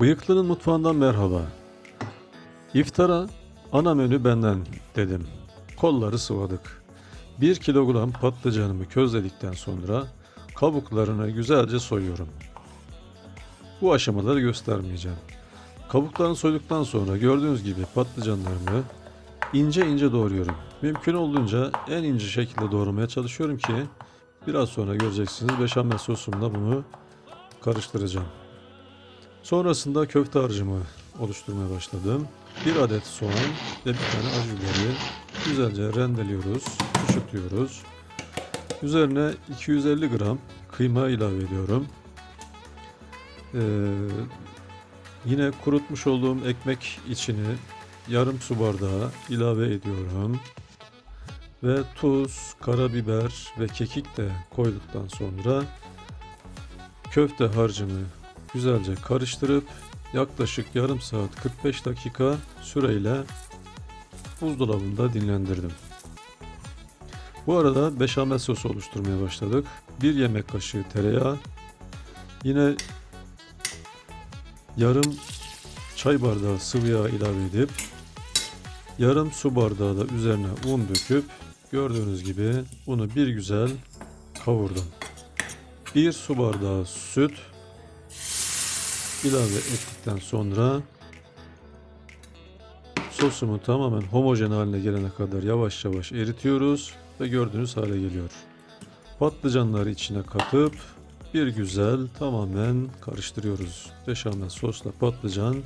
Bıyıklı'nın mutfağından merhaba. İftara ana menü benden dedim. Kolları sıvadık. 1 kilogram patlıcanımı közledikten sonra kabuklarını güzelce soyuyorum. Bu aşamaları göstermeyeceğim. Kabuklarını soyduktan sonra gördüğünüz gibi patlıcanlarımı ince ince doğruyorum. Mümkün olduğunca en ince şekilde doğramaya çalışıyorum ki biraz sonra göreceksiniz beşamel sosumla bunu karıştıracağım. Sonrasında köfte harcımı oluşturmaya başladım. Bir adet soğan ve bir tane acı biberi güzelce rendeliyoruz, küçültüyoruz. Üzerine 250 gram kıyma ilave ediyorum. Ee, yine kurutmuş olduğum ekmek içini yarım su bardağı ilave ediyorum. Ve tuz, karabiber ve kekik de koyduktan sonra köfte harcımı güzelce karıştırıp yaklaşık yarım saat 45 dakika süreyle buzdolabında dinlendirdim. Bu arada beşamel sosu oluşturmaya başladık. Bir yemek kaşığı tereyağı, yine yarım çay bardağı sıvı yağ ilave edip yarım su bardağı da üzerine un döküp gördüğünüz gibi unu bir güzel kavurdum. Bir su bardağı süt ilave ettikten sonra sosumu tamamen homojen haline gelene kadar yavaş yavaş eritiyoruz ve gördüğünüz hale geliyor. Patlıcanları içine katıp bir güzel tamamen karıştırıyoruz. Beşamel sosla patlıcan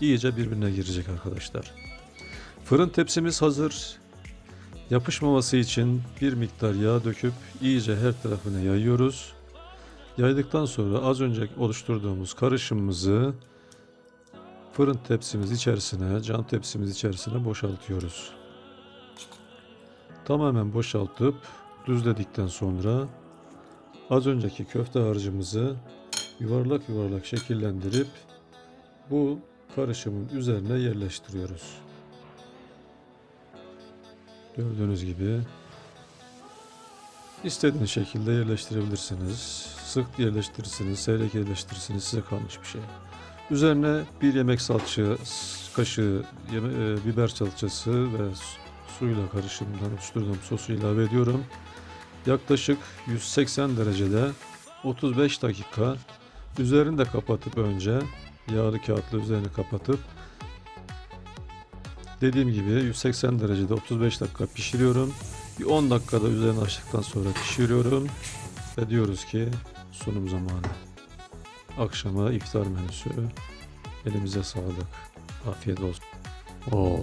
iyice birbirine girecek arkadaşlar. Fırın tepsimiz hazır. Yapışmaması için bir miktar yağ döküp iyice her tarafına yayıyoruz. Yaydıktan sonra az önce oluşturduğumuz karışımımızı fırın tepsimiz içerisine, cam tepsimiz içerisine boşaltıyoruz. Tamamen boşaltıp düzledikten sonra az önceki köfte harcımızı yuvarlak yuvarlak şekillendirip bu karışımın üzerine yerleştiriyoruz. Gördüğünüz gibi İstediğiniz şekilde yerleştirebilirsiniz. Sık yerleştirirsiniz, seyrek yerleştirirsiniz. Size kalmış bir şey. Üzerine bir yemek salça kaşığı yeme, e, biber salçası ve su- suyla karışımından oluşturduğum sosu ilave ediyorum. Yaklaşık 180 derecede 35 dakika üzerini de kapatıp önce yağlı kağıtla üzerini kapatıp dediğim gibi 180 derecede 35 dakika pişiriyorum. Bir 10 dakikada üzerine açtıktan sonra pişiriyorum ve diyoruz ki sunum zamanı. Akşama iftar menüsü. Elimize sağlık. Afiyet olsun. Oh.